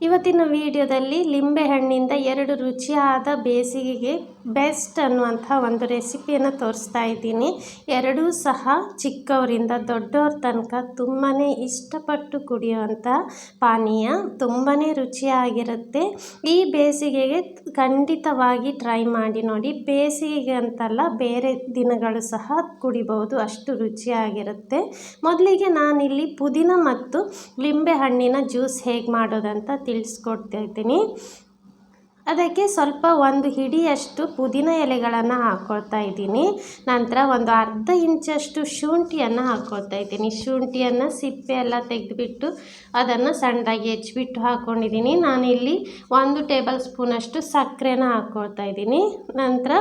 ಇವತ್ತಿನ ವಿಡಿಯೋದಲ್ಲಿ ಲಿಂಬೆಹಣ್ಣಿಂದ ಎರಡು ರುಚಿಯಾದ ಬೇಸಿಗೆಗೆ ಬೆಸ್ಟ್ ಅನ್ನುವಂಥ ಒಂದು ರೆಸಿಪಿಯನ್ನು ತೋರಿಸ್ತಾ ಇದ್ದೀನಿ. ಎರಡೂ ಸಹ ಚಿಕ್ಕವರಿಂದ ದೊಡ್ಡವ್ರ ತನಕ ತುಂಬಾ ಇಷ್ಟಪಟ್ಟು ಕುಡಿಯುವಂಥ ಪಾನೀಯ ತುಂಬಾ ರುಚಿಯಾಗಿರುತ್ತೆ. ಈ ಬೇಸಿಗೆಗೆ ಖಂಡಿತವಾಗಿ ಟ್ರೈ ಮಾಡಿ ನೋಡಿ. ಬೇಸಿಗೆಗೆ ಅಂತಲ್ಲ ಬೇರೆ ದಿನಗಳು ಸಹ ಕುಡಿಬಹುದು, ಅಷ್ಟು ರುಚಿಯಾಗಿರುತ್ತೆ. ಮೊದಲಿಗೆ ನಾನಿಲ್ಲಿ ಪುದೀನ ಮತ್ತು ಲಿಂಬೆ ಹಣ್ಣಿನ ಜ್ಯೂಸ್ ಹೇಗೆ ಮಾಡೋದಂತ ತಿಳಿಸ್ಕೊಡ್ತಾ ಇದ್ದೀನಿ ಅದಕ್ಕೆ ಸ್ವಲ್ಪ ಒಂದು ಹಿಡಿಯಷ್ಟು ಪುದೀನ ಎಲೆಗಳನ್ನು ಹಾಕ್ಕೊಳ್ತಾ ಇದ್ದೀನಿ. ನಂತರ ಒಂದು ಅರ್ಧ ಇಂಚಷ್ಟು ಶುಂಠಿಯನ್ನು ಹಾಕ್ಕೊಳ್ತಾ ಇದ್ದೀನಿ. ಶುಂಠಿಯನ್ನು ಸಿಪ್ಪೆ ಎಲ್ಲ ತೆಗೆದುಬಿಟ್ಟು ಅದನ್ನು ಸಣ್ಣದಾಗಿ ಹೆಚ್ಚಿಬಿಟ್ಟು ಹಾಕ್ಕೊಂಡಿದ್ದೀನಿ ನಾನಿಲ್ಲಿ ಒಂದು ಟೇಬಲ್ ಸ್ಪೂನಷ್ಟು ಸಕ್ಕರೆನ ಹಾಕ್ಕೊಳ್ತಾ ಇದ್ದೀನಿ. ನಂತರ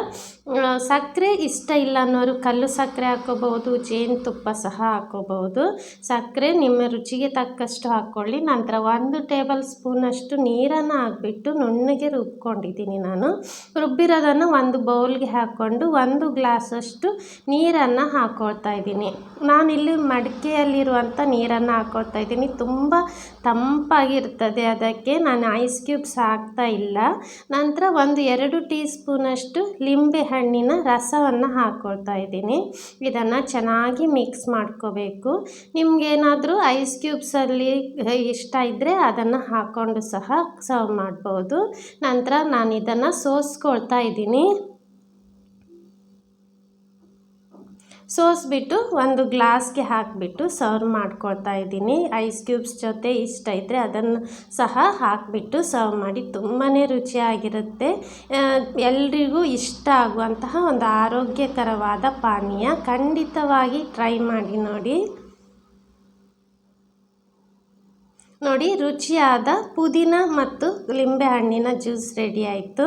ಸಕ್ಕರೆ ಇಷ್ಟ ಇಲ್ಲ ಅನ್ನೋರು ಕಲ್ಲು ಸಕ್ಕರೆ ಹಾಕ್ಕೋಬಹುದು ಜೇನುತುಪ್ಪ ಸಹ ಹಾಕ್ಕೋಬಹುದು ಸಕ್ಕರೆ ನಿಮ್ಮ ರುಚಿಗೆ ತಕ್ಕಷ್ಟು ಹಾಕ್ಕೊಳ್ಳಿ. ನಂತರ ಒಂದು ಟೇಬಲ್ ಸ್ಪೂನಷ್ಟು ನೀರನ್ನು ಹಾಕ್ಬಿಟ್ಟು ನುಣ್ಣಗೆ ರುಬ್ಬ ರುಬ್ಕೊಂಡಿದ್ದೀನಿ ನಾನು. ರುಬ್ಬಿರೋದನ್ನು ಒಂದು ಬೌಲ್ಗೆ ಹಾಕ್ಕೊಂಡು ಒಂದು ಗ್ಲಾಸಷ್ಟು ನೀರನ್ನು ಹಾಕ್ಕೊಳ್ತಾ ಇದ್ದೀನಿ. ನಾನಿಲ್ಲಿ ಮಡಿಕೆಯಲ್ಲಿರುವಂಥ ನೀರನ್ನು ಹಾಕ್ಕೊಳ್ತಾ ಇದ್ದೀನಿ. ತುಂಬ ತಂಪಾಗಿರ್ತದೆ ಅದಕ್ಕೆ ನಾನು ಐಸ್ ಕ್ಯೂಬ್ಸ್ ಹಾಕ್ತಾ ಇಲ್ಲ. ನಂತರ ಒಂದು ಎರಡು ಟೀ ಸ್ಪೂನಷ್ಟು ಲಿಂಬೆ ಹಣ್ಣಿನ ರಸವನ್ನು ಹಾಕ್ಕೊಳ್ತಾ ಇದ್ದೀನಿ. ಇದನ್ನು ಚೆನ್ನಾಗಿ ಮಿಕ್ಸ್ ಮಾಡ್ಕೋಬೇಕು. ನಿಮಗೇನಾದರೂ ಐಸ್ ಕ್ಯೂಬ್ಸಲ್ಲಿ ಇಷ್ಟ ಇದ್ದರೆ ಅದನ್ನು ಹಾಕ್ಕೊಂಡು ಸಹ ಸರ್ವ್ ಮಾಡ್ಬೋದು. ನಂತರ ನಾನು ಇದನ್ನು ಸೋಸ್ಕೊಳ್ತಾ ಇದ್ದೀನಿ. ಸೋಸ್ಬಿಟ್ಟು ಒಂದು ಗ್ಲಾಸ್ಗೆ ಹಾಕಿಬಿಟ್ಟು ಸರ್ವ್ ಮಾಡ್ಕೊಳ್ತಾ ಇದ್ದೀನಿ. ಐಸ್ ಕ್ಯೂಬ್ಸ್ ಜೊತೆ ಇಷ್ಟ ಇದ್ದರೆ ಅದನ್ನು ಸಹ ಹಾಕಿಬಿಟ್ಟು ಸರ್ವ್ ಮಾಡಿ ತುಂಬಾ ರುಚಿಯಾಗಿರುತ್ತೆ. ಎಲ್ರಿಗೂ ಇಷ್ಟ ಆಗುವಂತಹ ಒಂದು ಆರೋಗ್ಯಕರವಾದ ಪಾನೀಯ ಖಂಡಿತವಾಗಿ ಟ್ರೈ ಮಾಡಿ ನೋಡಿ. ನೋಡಿ, ರುಚಿಯಾದ ಪುದೀನ ಮತ್ತು ಲಿಂಬೆ ಹಣ್ಣಿನ ಜ್ಯೂಸ್ ರೆಡಿ ಆಯಿತು.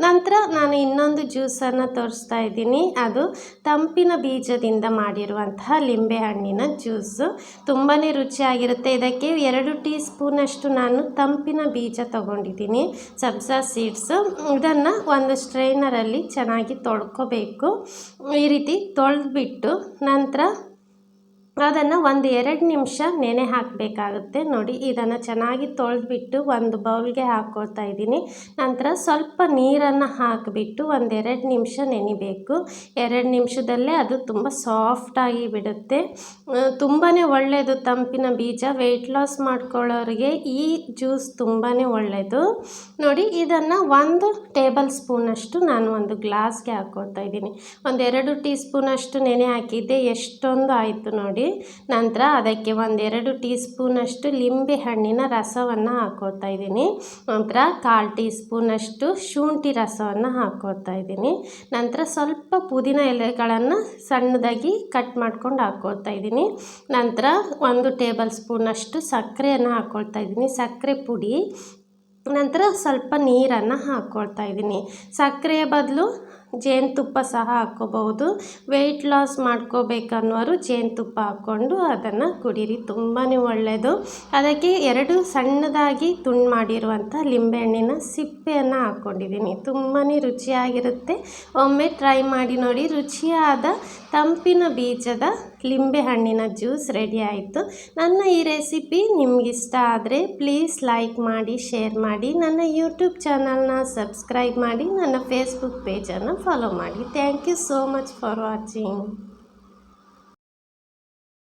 ನಂತರ ನಾನು ಇನ್ನೊಂದು ಜ್ಯೂಸನ್ನು ತೋರಿಸ್ತಾ ಇದ್ದೀನಿ. ಅದು ತಂಪಿನ ಬೀಜದಿಂದ ಮಾಡಿರುವಂತಹ ಲಿಂಬೆ ಹಣ್ಣಿನ ಜ್ಯೂಸು. ತುಂಬಾ ರುಚಿಯಾಗಿರುತ್ತೆ. ಇದಕ್ಕೆ ಎರಡು ಟೀ ಸ್ಪೂನಷ್ಟು ನಾನು ತಂಪಿನ ಬೀಜ ತೊಗೊಂಡಿದ್ದೀನಿ, ಸಬ್ಸಾ ಸೀಡ್ಸ್. ಇದನ್ನು ಒಂದು ಸ್ಟ್ರೈನರಲ್ಲಿ ಚೆನ್ನಾಗಿ ತೊಳ್ಕೊಬೇಕು. ಈ ರೀತಿ ತೊಳೆದ್ಬಿಟ್ಟು ನಂತರ ಅದನ್ನು ಒಂದು ಎರಡು ನಿಮಿಷ ನೆನೆ ಹಾಕಬೇಕಾಗುತ್ತೆ. ನೋಡಿ, ಇದನ್ನು ಚೆನ್ನಾಗಿ ತೊಳೆದ್ಬಿಟ್ಟು ಒಂದು ಬೌಲ್ಗೆ ಹಾಕ್ಕೊಳ್ತಾ ಇದ್ದೀನಿ. ನಂತರ ಸ್ವಲ್ಪ ನೀರನ್ನು ಹಾಕಿಬಿಟ್ಟು ಒಂದೆರಡು ನಿಮಿಷ ನೆನಿಬೇಕು. ಎರಡು ನಿಮಿಷದಲ್ಲೇ ಅದು ತುಂಬ ಸಾಫ್ಟಾಗಿ ಬಿಡುತ್ತೆ. ತುಂಬಾ ಒಳ್ಳೆಯದು ತಂಪಿನ ಬೀಜ. ವೆಯ್ಟ್ ಲಾಸ್ ಮಾಡ್ಕೊಳ್ಳೋರಿಗೆ ಈ ಜ್ಯೂಸ್ ತುಂಬಾ ಒಳ್ಳೆಯದು. ನೋಡಿ, ಇದನ್ನು ಒಂದು ಟೇಬಲ್ ಸ್ಪೂನಷ್ಟು ನಾನು ಒಂದು ಗ್ಲಾಸ್ಗೆ ಹಾಕ್ಕೊಳ್ತಾ ಇದ್ದೀನಿ. ಒಂದೆರಡು ಟೀ ಸ್ಪೂನಷ್ಟು ನೆನೆ ಹಾಕಿದ್ದೆ. ಎಷ್ಟೊಂದು ಆಯಿತು ನೋಡಿ. ನಂತರ ಅದಕ್ಕೆ ಒಂದೆರಡು ಟೀ ಸ್ಪೂನಷ್ಟು ಲಿಂಬೆ ಹಣ್ಣಿನ ರಸವನ್ನು ಹಾಕೋತಾ ಇದ್ದೀನಿ. ನಂತರ ಕಾಲು ಟೀ ಸ್ಪೂನಷ್ಟು ಶುಂಠಿ ರಸವನ್ನು ಹಾಕೋತಾ ಇದ್ದೀನಿ. ನಂತರ ಸ್ವಲ್ಪ ಪುದೀನ ಎಲೆಗಳನ್ನು ಸಣ್ಣದಾಗಿ ಕಟ್ ಮಾಡ್ಕೊಂಡು ಹಾಕೋತಾ ಇದ್ದೀನಿ. ನಂತರ ಒಂದು ಟೇಬಲ್ ಸ್ಪೂನಷ್ಟು ಸಕ್ಕರೆಯನ್ನು ಹಾಕ್ಕೊಳ್ತಾ ಇದ್ದೀನಿ. ಸಕ್ಕರೆ ಪುಡಿ. ನಂತರ ಸ್ವಲ್ಪ ನೀರನ್ನು ಹಾಕ್ಕೊಳ್ತಾ ಇದ್ದೀನಿ. ಸಕ್ಕರೆಯ ಬದಲು ಜೇನುತುಪ್ಪ ಸಹ ಹಾಕ್ಕೋಬಹುದು. ವೆಯ್ಟ್ ಲಾಸ್ ಮಾಡ್ಕೋಬೇಕನ್ನೋರು ಜೇನುತುಪ್ಪ ಹಾಕ್ಕೊಂಡು ಅದನ್ನು ಕುಡೀರಿ ತುಂಬಾ ಒಳ್ಳೆಯದು ಅದಕ್ಕೆ ಎರಡು ಸಣ್ಣದಾಗಿ ತುಂಡು ಮಾಡಿರುವಂಥ ಲಿಂಬೆಹಣ್ಣಿನ ಸಿಪ್ಪೆಯನ್ನು ಹಾಕ್ಕೊಂಡಿದ್ದೀನಿ. ತುಂಬಾ ರುಚಿಯಾಗಿರುತ್ತೆ. ಒಮ್ಮೆ ಟ್ರೈ ಮಾಡಿ ನೋಡಿ, ರುಚಿಯಾದ ತಂಪಿನ ಬೀಜದ ಲಿಂಬೆಹಣ್ಣಿನ ಜ್ಯೂಸ್ ರೆಡಿ ಆಯಿತು. ನನ್ನ ಈ ರೆಸಿಪಿ ನಿಮಗಿಷ್ಟ ಆದರೆ ಪ್ಲೀಸ್ ಲೈಕ್ ಮಾಡಿ ಶೇರ್ ಮಾಡಿ. ನನ್ನ ಯೂಟ್ಯೂಬ್ ಚಾನಲ್ನ ಸಬ್ಸ್ಕ್ರೈಬ್ ಮಾಡಿ, ನನ್ನ ಫೇಸ್ಬುಕ್ ಪೇಜನ್ನು ಫಾಲೋ ಮಾಡಿ thank you so much for watching